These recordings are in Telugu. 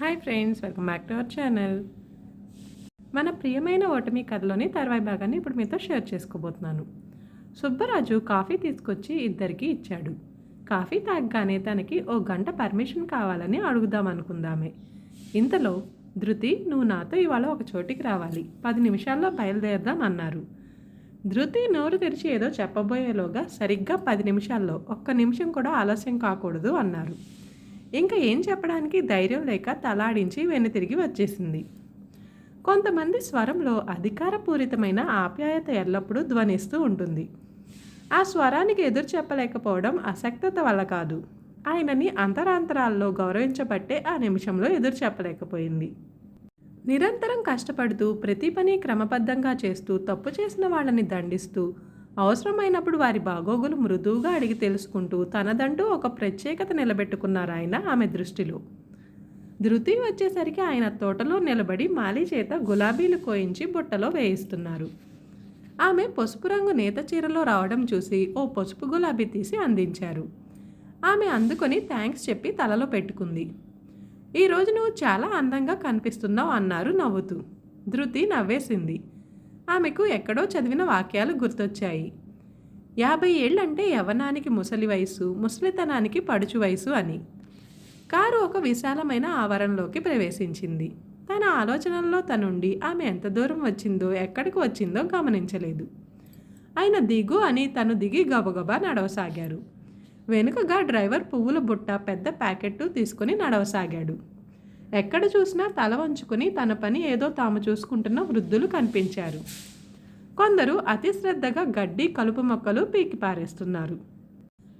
Hi friends welcome back to our channel. మన ప్రియమైన ఓటమి కథలోని తర్వాయి భాగాన్ని ఇప్పుడు మీతో షేర్ చేసుకోబోతున్నాను. సుబ్బరాజు కాఫీ తీసుకొచ్చి ఇద్దరికి ఇచ్చాడు. కాఫీ తాగగానే తనకి ఓ గంట పర్మిషన్ కావాలని అడుగుదాం అనుకుందామే. ఇంతలో ధృతి నువ్వు నాతో ఇవాళ ఒక చోటికి రావాలి. పది నిమిషాల్లో బయలుదేరదాం అన్నారు. ధృతి నోరు తెరిచి ఏదో చెప్పబోయేలోగా సరిగ్గా పది నిమిషాల్లో. ఒక్క నిమిషం కూడా ఆలస్యం కాకూడదు అన్నారు. ఇంకా ఏం చెప్పడానికి ధైర్యం లేక తలాడించి వెనుతిరిగి వచ్చేసింది. కొంతమంది స్వరంలో అధికారపూరితమైన ఆప్యాయత ఎల్లప్పుడూ ధ్వనిస్తూ ఉంటుంది. ఆ స్వరానికి ఎదురు చెప్పలేకపోవడం అసక్తత వల్ల కాదు. ఆయనని అంతరాంతరాల్లో గౌరవించబట్టే ఆ నిమిషంలో ఎదురు చెప్పలేకపోయింది. నిరంతరం కష్టపడుతూ ప్రతి పని క్రమబద్ధంగా చేస్తూ తప్పు చేసిన వాళ్ళని దండిస్తూ అవసరమైనప్పుడు వారి బాగోగులు మృదువుగా అడిగి తెలుసుకుంటూ తనదంటూ ఒక ప్రత్యేకత నిలబెట్టుకున్నారు ఆయన ఆమె దృష్టిలో. ధృతి వచ్చేసరికి ఆయన తోటలో నిలబడి మాలి చేత గులాబీలు కోయించి బుట్టలో వేయిస్తున్నారు. ఆమె పసుపు రంగు నేత చీరలో రావడం చూసి ఓ పసుపు గులాబీ తీసి అందించారు. ఆమె అందుకొని థ్యాంక్స్ చెప్పి తలలో పెట్టుకుంది. ఈరోజు నువ్వు చాలా అందంగా కనిపిస్తున్నావు అన్నారు నవ్వుతూ. ధృతి నవ్వేసింది. ఆమెకు ఎక్కడో చదివిన వాక్యాలు గుర్తొచ్చాయి. యాభై ఏళ్ళంటే యవనానికి ముసలి వయసు ముసలితనానికి పడుచు వయసు అని. కారు ఒక విశాలమైన ఆవరణలోకి ప్రవేశించింది. తన ఆలోచనల్లో తనుండి ఆమె ఎంత దూరం వచ్చిందో ఎక్కడికి వచ్చిందో గమనించలేదు. ఆయన దిగు అని తను దిగి గబగబా నడవసాగారు. వెనుకగా డ్రైవర్ పువ్వుల బుట్ట పెద్ద ప్యాకెట్టు తీసుకుని నడవసాగాడు. ఎక్కడ చూసినా తల వంచుకుని తన పని ఏదో తాము చూసుకుంటున్న వృద్ధులు కనిపించారు. కొందరు అతి శ్రద్ధగా గడ్డి కలుపు మొక్కలు పీకి పారేస్తున్నారు.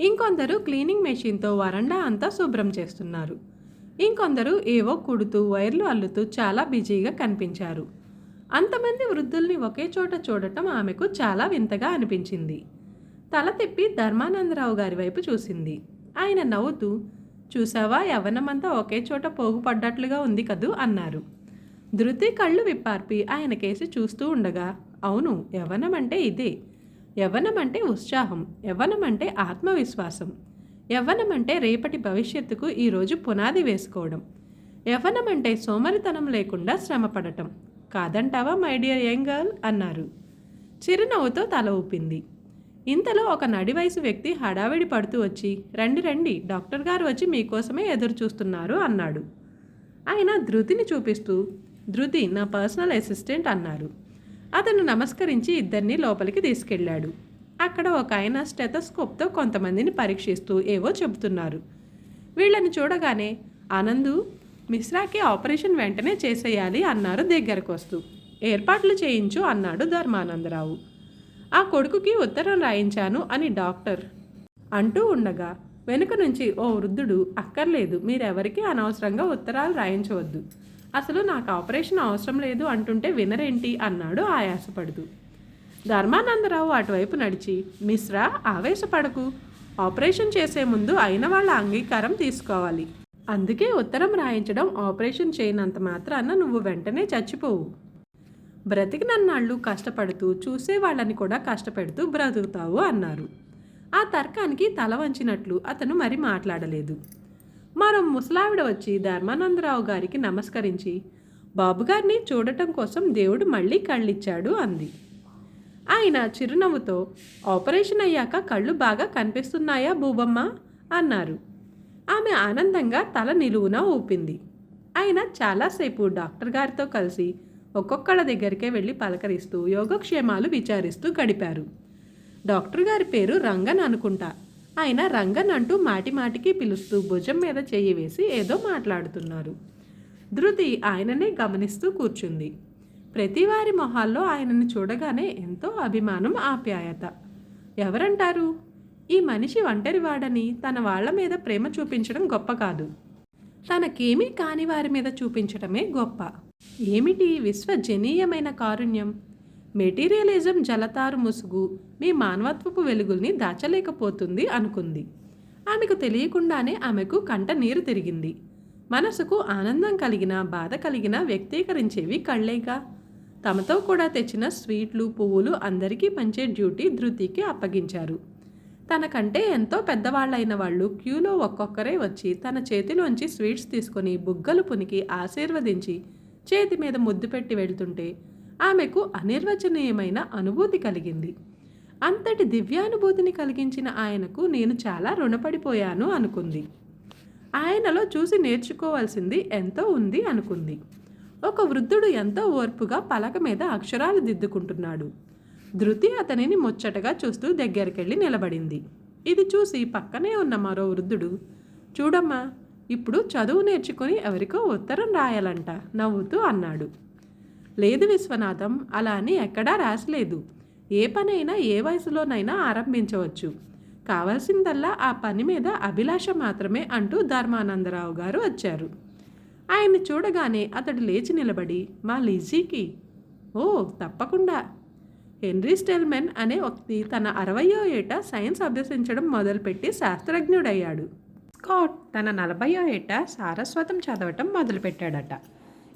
ఇంకొందరు క్లీనింగ్ మెషిన్తో వరండా అంతా శుభ్రం చేస్తున్నారు. ఇంకొందరు ఏవో కుడుతూ వైర్లు అల్లుతూ చాలా బిజీగా కనిపించారు. అంతమంది వృద్ధుల్ని ఒకే చోట చూడటం ఆమెకు చాలా వింతగా అనిపించింది. తల తిప్పి ధర్మానందరావు గారి వైపు చూసింది. ఆయన నవ్వుతూ చూసావా? యవ్వనమంతా ఒకే చోట పోగుపడ్డట్లుగా ఉంది కదూ అన్నారు. ధృతి కళ్ళు విప్పార్పి ఆయన కేసి చూస్తూ ఉండగా అవును యవ్వనం అంటే ఇదే. యవ్వనమంటే ఉత్సాహం యవ్వనం అంటే ఆత్మవిశ్వాసం యవ్వనమంటే రేపటి భవిష్యత్తుకు ఈరోజు పునాది వేసుకోవడం యవ్వనమంటే సోమరితనం లేకుండా శ్రమపడటం. కాదంటావా మై డియర్ యంగ్ గర్ల్? అన్నారు. చిరునవ్వుతో తల ఊపింది. ఇంతలో ఒక నడి వయసు వ్యక్తి హడావిడి పడుతూ వచ్చి రండి రండి డాక్టర్ గారు వచ్చి మీకోసమే ఎదురు చూస్తున్నారు అన్నాడు. ఆయన ధృతిని చూపిస్తూ ధృతి నా పర్సనల్ అసిస్టెంట్ అన్నారు. అతను నమస్కరించి ఇద్దరిని లోపలికి తీసుకెళ్ళాడు. అక్కడ ఒక ఆయన స్టెథోస్కోప్తో కొంతమందిని పరీక్షిస్తూ ఏవో చెబుతున్నారు. వీళ్ళని చూడగానే ఆనందు మిశ్రాకి ఆపరేషన్ వెంటనే చేసేయాలి అన్నారు దగ్గరకు వస్తూ ఏర్పాట్లు చేయించు అన్నాడు ధర్మానందరావు. ఆ కొడుకుకి ఉత్తరం రాయించాను అని డాక్టర్ అంటూ ఉండగా వెనుక నుంచి ఓ వృద్ధుడు అక్కర్లేదు మీరెవరికీ అనవసరంగా ఉత్తరాలు రాయించవద్దు. అసలు నాకు ఆపరేషన్ అవసరం లేదు అంటుంటే వినరేంటి అన్నాడు ఆయాసపడుతూ. ధర్మానందరావు అటువైపు నడిచి మిశ్రా ఆవేశపడకు. ఆపరేషన్ చేసే ముందు అయిన వాళ్ళ అంగీకారం తీసుకోవాలి. అందుకే ఉత్తరం రాయించడం ఆపరేషన్ చేయనంత మాత్రాన నువ్వు వెంటనే చచ్చిపోవు. బ్రతికినన్నాళ్ళు కష్టపడుతూ చూసే వాళ్ళని కూడా కష్టపెడుతూ బ్రతుకుతావు అన్నారు. ఆ తర్కానికి తల వంచినట్లు అతను మరి మాట్లాడలేదు. మరో ముసలావిడ వచ్చి ధర్మానందరావు గారికి నమస్కరించి బాబుగారిని చూడటం కోసం దేవుడు మళ్ళీ కళ్ళిచ్చాడు అంది. ఆయన చిరునవ్వుతో ఆపరేషన్ అయ్యాక కళ్ళు బాగా కనిపిస్తున్నాయా బూబమ్మ అన్నారు. ఆమె ఆనందంగా తల నిలువున ఊపింది. ఆయన చాలాసేపు డాక్టర్ గారితో కలిసి ఒక్కొక్కళ్ళ దగ్గరికే వెళ్ళి పలకరిస్తూ యోగక్షేమాలు విచారిస్తూ గడిపారు. డాక్టర్ గారి పేరు రంగన్ అనుకుంటా. ఆయన రంగన్ అంటూ మాటిమాటికి పిలుస్తూ భుజం మీద చెయ్యి వేసి ఏదో మాట్లాడుతున్నారు. ధృతి ఆయననే గమనిస్తూ కూర్చుంది. ప్రతివారి మొహాల్లో ఆయనను చూడగానే ఎంతో అభిమానం ఆప్యాయత. ఎవరంటారు? ఈ మనిషి ఒంటరివాడని తన వాళ్ళ మీద ప్రేమ చూపించడం గొప్ప కాదు. తనకేమీ కాని వారి మీద చూపించడమే గొప్ప. ఏమిటి విశ్వజనీయమైన కారుణ్యం? మెటీరియలిజం జలతారు ముసుగు మీ మానవత్వపు వెలుగుల్ని దాచలేకపోతుంది అనుకుంది. ఆమెకు తెలియకుండానే ఆమెకు కంట నీరు తిరిగింది. మనసుకు ఆనందం కలిగిన బాధ కలిగిన వ్యక్తీకరించేవి కళ్ళేగా. తమతో కూడా తెచ్చిన స్వీట్లు పువ్వులు అందరికీ పంచే డ్యూటీ ధృతికి అప్పగించారు. తనకంటే ఎంతో పెద్దవాళ్ళైన వాళ్ళు క్యూలో ఒక్కొక్కరే వచ్చి తన చేతిలోంచి స్వీట్స్ తీసుకొని బుగ్గలు పునికి ఆశీర్వదించి చేతి మీద ముద్దు పెట్టి వెళ్తుంటే ఆమెకు అనిర్వచనీయమైన అనుభూతి కలిగింది. అంతటి దివ్యానుభూతిని కలిగించిన ఆయనకు నేను చాలా రుణపడిపోయాను అనుకుంది. ఆయనలో చూసి నేర్చుకోవాల్సింది ఎంతో ఉంది అనుకుంది. ఒక వృద్ధుడు ఎంతో ఓర్పుగా పలక మీద అక్షరాలు దిద్దుకుంటున్నాడు. ధృతి అతనిని ముచ్చటగా చూస్తూ దగ్గరికెళ్ళి నిలబడింది. ఇది చూసి పక్కనే ఉన్న మరో వృద్ధుడు చూడమ్మా ఇప్పుడు చదువు నేర్చుకొని ఎవరికో ఉత్తరం రాయాలంట నవ్వుతూ అన్నాడు. లేదు విశ్వనాథం అలా అని ఎక్కడా రాసలేదు. ఏ పనైనా ఏ వయసులోనైనా ఆరంభించవచ్చు. కావాల్సిందల్లా ఆ పని మీద అభిలాష మాత్రమే అంటూ ధర్మానందరావు గారు వచ్చారు. ఆయన్ని చూడగానే అతడు లేచి నిలబడి మా లిజీకి ఓ తప్పకుండా. హెన్రీ స్టెల్మెన్ అనే వ్యక్తి తన అరవయో ఏట సైన్స్ అభ్యసించడం మొదలుపెట్టి శాస్త్రజ్ఞుడయ్యాడు. స్కాట్ తన నలభయో ఏట సారస్వతం చదవటం మొదలుపెట్టాడట.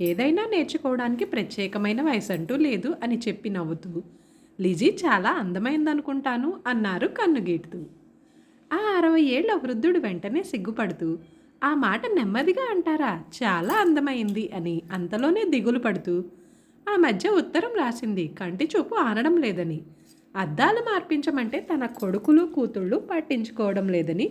ఏదైనా నేర్చుకోవడానికి ప్రత్యేకమైన వయసు అంటూ లేదు అని చెప్పి నవ్వుతూ లిజీ చాలా అందమైందనుకుంటాను అన్నారు కన్నుగీటుతూ. ఆ అరవై ఏళ్ళ వృద్ధుడు వెంటనే సిగ్గుపడుతూ ఆ మాట నెమ్మదిగా అంటారా? చాలా అందమైంది అని అంతలోనే దిగులు పడుతూ ఆ మధ్య ఉత్తరం రాసింది కంటి చూపు ఆనడం లేదని అద్దాలు మార్పించమంటే తన కొడుకులు కూతుళ్ళు పట్టించుకోవడం లేదని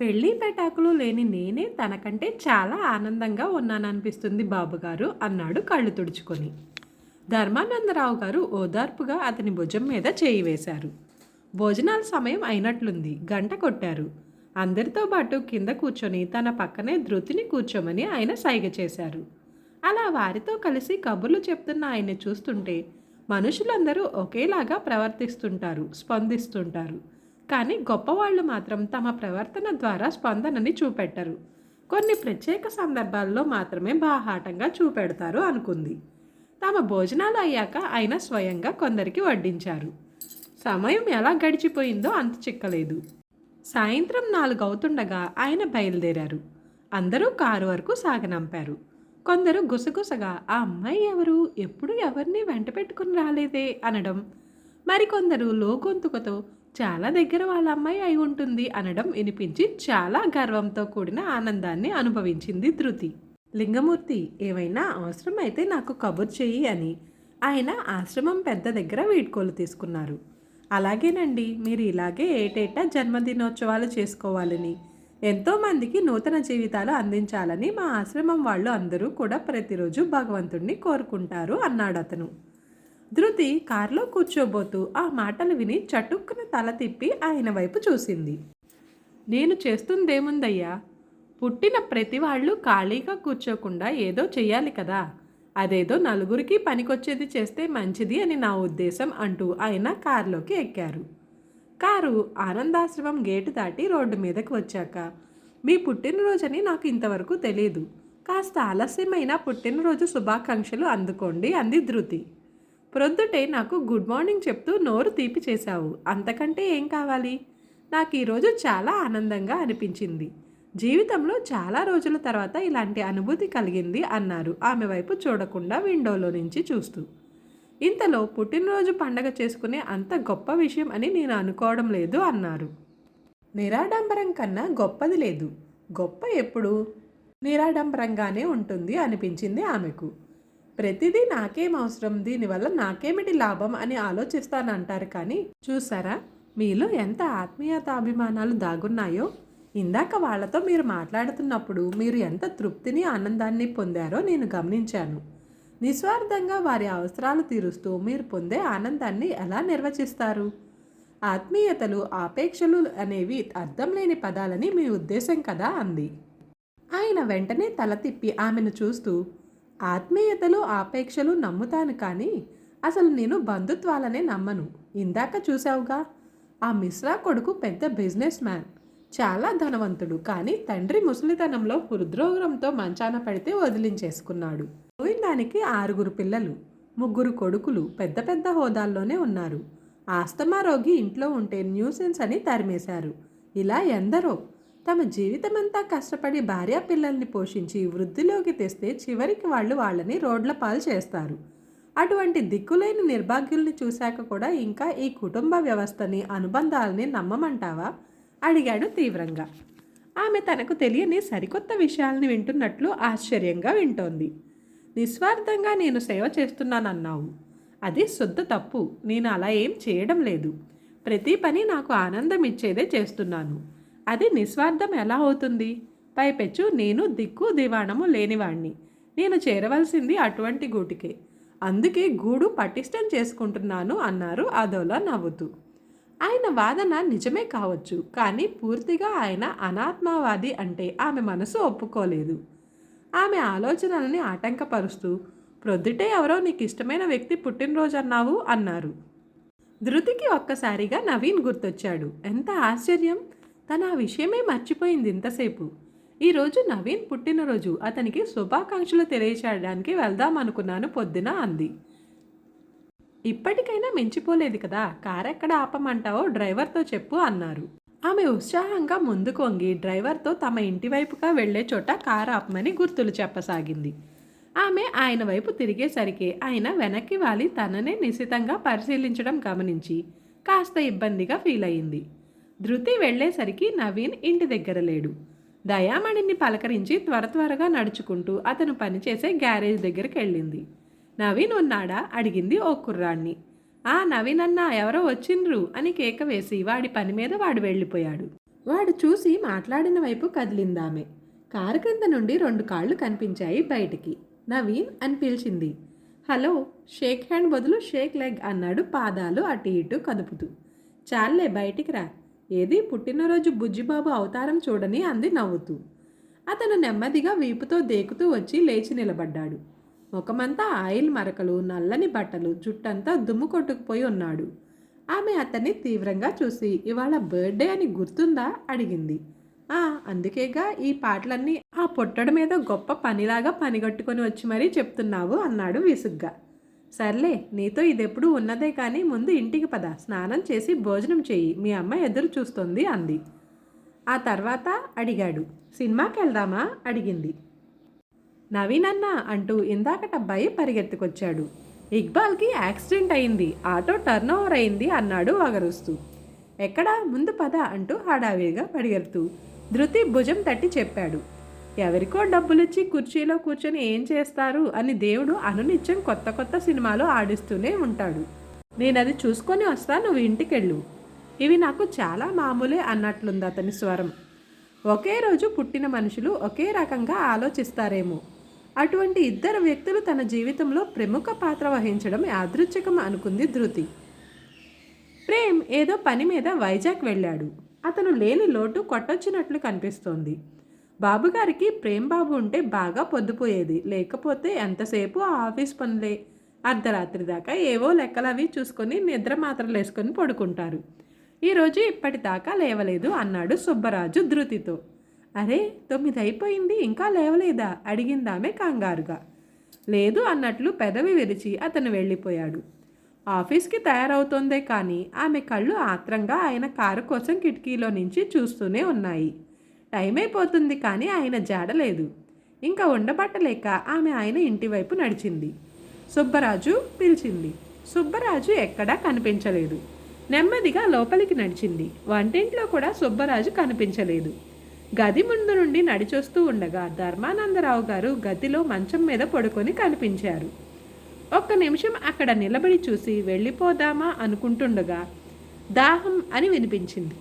పెళ్ళి పెటాకులు లేని నేనే తనకంటే చాలా ఆనందంగా ఉన్నాననిపిస్తుంది బాబుగారు అన్నాడు కళ్ళు తుడుచుకొని. ధర్మానందరావు గారు ఓదార్పుగా అతని భుజం మీద చేయి వేశారు. భోజనాల సమయం అయినట్లుంది. గంట కొట్టారు. అందరితో పాటు కింద కూర్చొని తన పక్కనే ధృతిని కూర్చోమని ఆయన సైగ చేశారు. అలా వారితో కలిసి కబుర్లు చెప్తున్న ఆయన్ని చూస్తుంటే మనుషులందరూ ఒకేలాగా ప్రవర్తిస్తుంటారు స్పందిస్తుంటారు. కానీ గొప్పవాళ్ళు మాత్రం తమ ప్రవర్తన ద్వారా స్పందనని చూపెట్టరు. కొన్ని ప్రత్యేక సందర్భాల్లో మాత్రమే బాహాటంగా చూపెడతారు అనుకుంది. తమ భోజనాలు అయ్యాక ఆయన స్వయంగా కొందరికి వడ్డించారు. సమయం ఎలా గడిచిపోయిందో అంత చిక్కలేదు. సాయంత్రం నాలుగు అవుతుండగా ఆయన బయలుదేరారు. అందరూ కారు వరకు సాగనంపారు. కొందరు గుసగుసగా ఆ అమ్మాయి ఎవరు? ఎప్పుడు ఎవరిని వెంట పెట్టుకుని రాలేదే? అనడం. మరికొందరు లోగొంతుకతో చాలా దగ్గర వాళ్ళ అమ్మాయి అయి ఉంటుంది అనడం వినిపించి చాలా గర్వంతో కూడిన ఆనందాన్ని అనుభవించింది ధృతి. లింగమూర్తి ఏవైనా అవసరం అయితే నాకు కబుర్ చెయ్యి అని ఆయన ఆశ్రమం పెద్ద దగ్గర వీడ్కోలు తీసుకున్నారు. అలాగేనండి మీరు ఇలాగే ఏటేటా జన్మదినోత్సవాలు చేసుకోవాలని ఎంతోమందికి నూతన జీవితాలు అందించాలని మా ఆశ్రమం వాళ్ళు అందరూ కూడా ప్రతిరోజు భగవంతుణ్ణి కోరుకుంటారు అన్నాడు అతను ధృతి కారులో కూర్చోబోతూ ఆ మాటలు విని చటుక్కున తల తిప్పి ఆయన వైపు చూసింది. నేను చేస్తుందేముందయ్యా? పుట్టిన ప్రతి వాళ్ళు ఖాళీగా కూర్చోకుండా ఏదో చెయ్యాలి కదా. అదేదో నలుగురికి పనికొచ్చేది చేస్తే మంచిది అని నా ఉద్దేశం అంటూ ఆయన కారులోకి ఎక్కారు. కారు ఆనందాశ్రమం గేటు దాటి రోడ్డు మీదకి వచ్చాక మీ పుట్టినరోజని నాకు ఇంతవరకు తెలియదు కాస్త ఆలస్యమైన పుట్టినరోజు శుభాకాంక్షలు అందుకోండి అంది ధృతి. ప్రొద్దుటే నాకు గుడ్ మార్నింగ్ చెప్తూ నోరు తీపి చేశావు. అంతకంటే ఏం కావాలి? నాకు ఈరోజు చాలా ఆనందంగా అనిపించింది. జీవితంలో చాలా రోజుల తర్వాత ఇలాంటి అనుభూతి కలిగింది అన్నారు ఆమె వైపు చూడకుండా విండోలో నుంచి చూస్తూ. ఇంతలో పుట్టినరోజు పండగ చేసుకునే అంత గొప్ప విషయం అని నేను అనుకోవడం లేదు అన్నారు. నిరాడంబరం కన్నా గొప్పది లేదు. గొప్ప ఎప్పుడు? నిరాడంబరంగానే ఉంటుంది అనిపించింది ఆమెకు. ప్రతిదీ నాకేం అవసరం? దీనివల్ల నాకేమిటి లాభం? అని ఆలోచిస్తానంటారు కానీ చూసారా? మీలో ఎంత ఆత్మీయత అభిమానాలు దాగున్నాయో? ఇందాక వాళ్ళతో మీరు మాట్లాడుతున్నప్పుడు మీరు ఎంత తృప్తిని ఆనందాన్ని పొందారో నేను గమనించాను. నిస్వార్థంగా వారి అవసరాలు తీరుస్తూ మీరు పొందే ఆనందాన్ని ఎలా నిర్వచిస్తారు? ఆత్మీయతలు ఆపేక్షలు అనేవి అర్థం లేని పదాలని మీ ఉద్దేశం కదా అంది. ఆయన వెంటనే తల తిప్పి ఆమెను చూస్తూ ఆత్మీయతలు ఆపేక్షలు నమ్ముతాను కానీ అసలు నేను బంధుత్వాలనే నమ్మను. ఇందాక చూసావుగా ఆ మిశ్రా కొడుకు పెద్ద బిజినెస్ మ్యాన్ చాలా ధనవంతుడు కానీ తండ్రి ముసలితనంలో హృద్రోగంతో మంచాన పడితే వదిలించేసుకున్నాడు. గోవిందానికి ఆరుగురు పిల్లలు ముగ్గురు కొడుకులు పెద్ద పెద్ద హోదాల్లోనే ఉన్నారు. ఆస్తమా రోగి ఇంట్లో ఉంటే న్యూసెన్స్ అని తరిమేశారు. ఇలా ఎందరో తమ జీవితమంతా కష్టపడి భార్యా పిల్లల్ని పోషించి వృద్ధిలోకి తెస్తే చివరికి వాళ్ళు వాళ్ళని రోడ్ల పాలు చేస్తారు. అటువంటి దిక్కులేని నిర్భాగ్యుల్ని చూశాక కూడా ఇంకా ఈ కుటుంబ వ్యవస్థని అనుబంధాలని నమ్మమంటావా? అడిగాడు తీవ్రంగా. ఆమె తనకు తెలియని సరికొత్త విషయాల్ని వింటున్నట్లు ఆశ్చర్యంగా వింటోంది. నిస్వార్థంగా నేను సేవ చేస్తున్నానన్నావు. అది శుద్ధ తప్పు. నేను అలా ఏం చేయడం లేదు. ప్రతి పని నాకు ఆనందం ఇచ్చేదే చేస్తున్నాను. అది నిస్వార్థం ఎలా అవుతుంది? పైపెచ్చు నేను దిక్కు దివాణము లేనివాణ్ణి. నేను చేరవలసింది అటువంటి గూటికే. అందుకే గూడు పటిష్టం చేసుకుంటున్నాను అన్నారు అదోలా నవ్వుతూ. ఆయన వాదన నిజమే కావచ్చు కానీ పూర్తిగా ఆయన అనాత్మవాది అంటే ఆమె మనసు ఒప్పుకోలేదు. ఆమె ఆలోచనల్ని ఆటంకపరుస్తూ ప్రొద్దుటే ఎవరో నీకు ఇష్టమైన వ్యక్తి పుట్టినరోజు అన్నావు అన్నారు. ధృతికి ఒక్కసారిగా నవీన్ గుర్తొచ్చాడు. ఎంత ఆశ్చర్యం! తన ఆ విషయమే మర్చిపోయింది ఇంతసేపు. ఈరోజు నవీన్ పుట్టినరోజు. అతనికి శుభాకాంక్షలు తెలియచేయడానికి వెళ్దాం అనుకున్నాను పొద్దున అంది. ఇప్పటికైనా మించిపోలేదు కదా కార్ ఎక్కడ ఆపమంటావో డ్రైవర్తో చెప్పు అన్నారు. ఆమె ఉత్సాహంగా ముందుకు వంగి డ్రైవర్తో తమ ఇంటి వైపుగా వెళ్ళే చోట కారు ఆపమని గుర్తులు చెప్పసాగింది. ఆమె ఆయన వైపు తిరిగేసరికి ఆయన వెనక్కి వాలి తననే నిశితంగా పరిశీలించడం గమనించి కాస్త ఇబ్బందిగా ఫీల్ అయింది ధృతి వెళ్ళేసరికి నవీన్ ఇంటి దగ్గర లేడు. దయామణిని పలకరించి త్వర త్వరగా నడుచుకుంటూ అతను పనిచేసే గ్యారేజ్ దగ్గరికి వెళ్ళింది. నవీన్ ఉన్నాడా? అడిగింది ఓ కుర్రాణ్ణి. ఆ నవీన్ అన్న ఎవరో వచ్చిండ్రు అని కేక వేసి వాడి పని మీద వాడు వెళ్ళిపోయాడు. వాడు చూసి మాట్లాడిన వైపు కదిలిందామె. కారు క్రింద నుండి రెండు కాళ్ళు కనిపించాయి బయటికి. నవీన్ అని పిలిచింది. హలో షేక్ హ్యాండ్ బదులు షేక్ లెగ్ అన్నాడు పాదాలు అటు ఇటు కదుపుతూ. చాలే బయటికి రా. ఏది పుట్టినరోజు బుజ్జిబాబు అవతారం చూడని అంది నవ్వుతూ. అతను నెమ్మదిగా వీపుతో దేకుతూ వచ్చి లేచి నిలబడ్డాడు. ముఖమంతా ఆయిల్ మరకలు నల్లని బట్టలు జుట్టంతా దుమ్ము కొట్టుకుపోయి ఉన్నాడు. ఆమె అతన్ని తీవ్రంగా చూసి ఇవాళ బర్త్డే అని గుర్తుందా? అడిగింది. ఆ అందుకేగా ఈ పాటలన్నీ ఆ పొట్టడి మీద గొప్ప పనిలాగా పనిగట్టుకొని వచ్చి మరీ చెప్తున్నావు అన్నాడు విసుగ్గా. సర్లే నీతో ఇదెప్పుడు ఉన్నదే కానీ ముందు ఇంటికి పద స్నానం చేసి భోజనం చేయి మీ అమ్మ ఎదురు చూస్తోంది అంది. ఆ తర్వాత అడిగాడు. సినిమాకి వెళ్దామా అడిగింది. నవీన్ అన్న అంటూ భయ పరిగెత్తుకొచ్చాడు. ఇక్బాల్కి యాక్సిడెంట్ అయింది ఆటో టర్న్ ఓవర్ అయింది అన్నాడు వగరుస్తూ ఎక్కడా? ముందు పద అంటూ హడావిడిగా పరిగెడుతూ. ధృతి భుజం తట్టి చెప్పాడు. ఎవరికో డబ్బులిచ్చి కుర్చీలో కూర్చొని ఏం చేస్తారు అని దేవుడు అనునిత్యం కొత్త కొత్త సినిమాలు ఆడిస్తూనే ఉంటాడు. నేను అది చూసుకొని వస్తా నువ్వు ఇంటికెళ్ళు. ఇవి నాకు చాలా మామూలే అన్నట్లుంది అతని స్వరం. ఒకే రోజు పుట్టిన మనుషులు ఒకే రకంగా ఆలోచిస్తారేమో. అటువంటి ఇద్దరు వ్యక్తులు తన జీవితంలో ప్రముఖ పాత్ర వహించడం యాదృచ్ఛికం అనుకుంది ధృతి. ప్రేమ్ ఏదో పని మీద వైజాగ్ వెళ్ళాడు. అతను లేని లోటు కొట్టొచ్చినట్లు కనిపిస్తోంది. బాబుగారికి ప్రేమ్ బాబు ఉంటే బాగా పొద్దుపోయేది. లేకపోతే ఎంతసేపు ఆఫీస్ పనులే? అర్ధరాత్రి దాకా ఏవో లెక్కలు అవి చూసుకొని నిద్ర మాత్రలు వేసుకొని పడుకుంటారు ఈరోజు ఇప్పటిదాకా లేవలేదు అన్నాడు సుబ్బరాజు ధృతితో. అరే తొమ్మిది అయిపోయింది ఇంకా లేవలేదా? అడిగిందామె కంగారుగా. లేదు అన్నట్లు పెదవి విరిచి అతను వెళ్ళిపోయాడు. ఆఫీస్కి తయారవుతోందే కానీ ఆమె కళ్ళు ఆత్రంగా ఆయన కారు కోసం కిటికీలో నుంచి చూస్తూనే ఉన్నాయి. టైం అయిపోతుంది కానీ ఆయన జాడలేదు. ఇంకా ఉండబట్టలేక ఆమె ఆయన ఇంటి వైపు నడిచింది. సుబ్బరాజు పిలిచింది. సుబ్బరాజు ఎక్కడా కనిపించలేదు. నెమ్మదిగా లోపలికి నడిచింది. వంటింట్లో కూడా సుబ్బరాజు కనిపించలేదు. గది ముందు నుండి నడిచొస్తూ ఉండగా ధర్మానందరావు గారు గదిలో మంచం మీద పడుకొని కనిపించారు. ఒక్క నిమిషం అక్కడ నిలబడి చూసి వెళ్ళిపోదామా అనుకుంటుండగా దాహం అని వినిపించింది.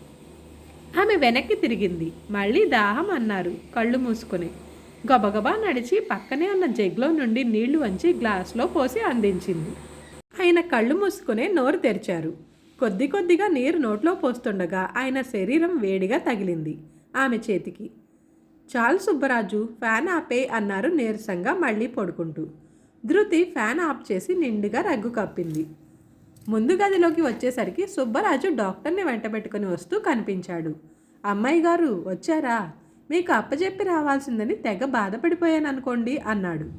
ఆమె వెనక్కి తిరిగింది. మళ్ళీ దాహం అన్నారు. కళ్ళు మూసుకుని. గబగబా నడిచి పక్కనే ఉన్న జగ్లో నుండి నీళ్ళు వంచి గ్లాస్లో పోసి అందించింది. ఆయన కళ్ళు మూసుకునే నోరు తెరిచారు. కొద్ది కొద్దిగా నీరు నోట్లో పోస్తుండగా ఆయన శరీరం వేడిగా తగిలింది. ఆమె చేతికి చాలు సుబ్బరాజు ఫ్యాన్ ఆపే అన్నారు నీరసంగా మళ్ళీ పడుకుంటూ. ధృతి ఫ్యాన్ ఆఫ్ చేసి నిండుగా రగ్గు కప్పింది. ముందు గదిలోకి వచ్చేసరికి సుబ్బరాజు డాక్టర్ని వెంటబెట్టుకుని వస్తూ కనిపించాడు. అమ్మాయి గారు వచ్చారా? మీకు అప్పచెప్పి రావాల్సిందని తెగ బాధపడిపోయాను అనుకోండి అన్నాడు.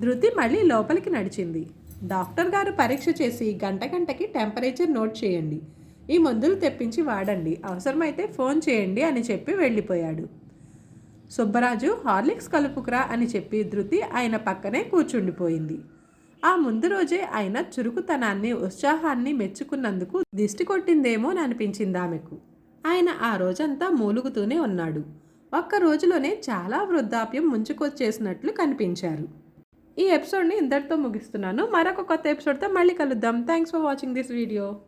ధృతి మళ్ళీ లోపలికి నడిచింది. డాక్టర్ గారు పరీక్ష చేసి గంట గంటకి టెంపరేచర్ నోట్ చేయండి. ఈ మందులు తెప్పించి వాడండి. అవసరమైతే ఫోన్ చేయండి అని చెప్పి వెళ్ళిపోయాడు. సుబ్బరాజు హార్లిక్స్ కలుపుకురా అని చెప్పి ధృతి ఆయన పక్కనే కూర్చుండిపోయింది. ఆ ముందు రోజే ఆయన చురుకుతనాన్ని ఉత్సాహాన్ని మెచ్చుకున్నందుకు దిష్టి కొట్టిందేమో అనిపించింది ఆమెకు. ఆయన ఆ రోజంతా మూలుగుతూనే ఉన్నాడు. ఒక్క రోజులోనే చాలా వృద్ధాప్యం ముంచుకొచ్చేసినట్లు కనిపించారు. ఈ ఎపిసోడ్ని ఇంతటితో ముగిస్తున్నాను. మరొక కొత్త ఎపిసోడ్తో మళ్ళీ కలుద్దాం. Thanks for watching this video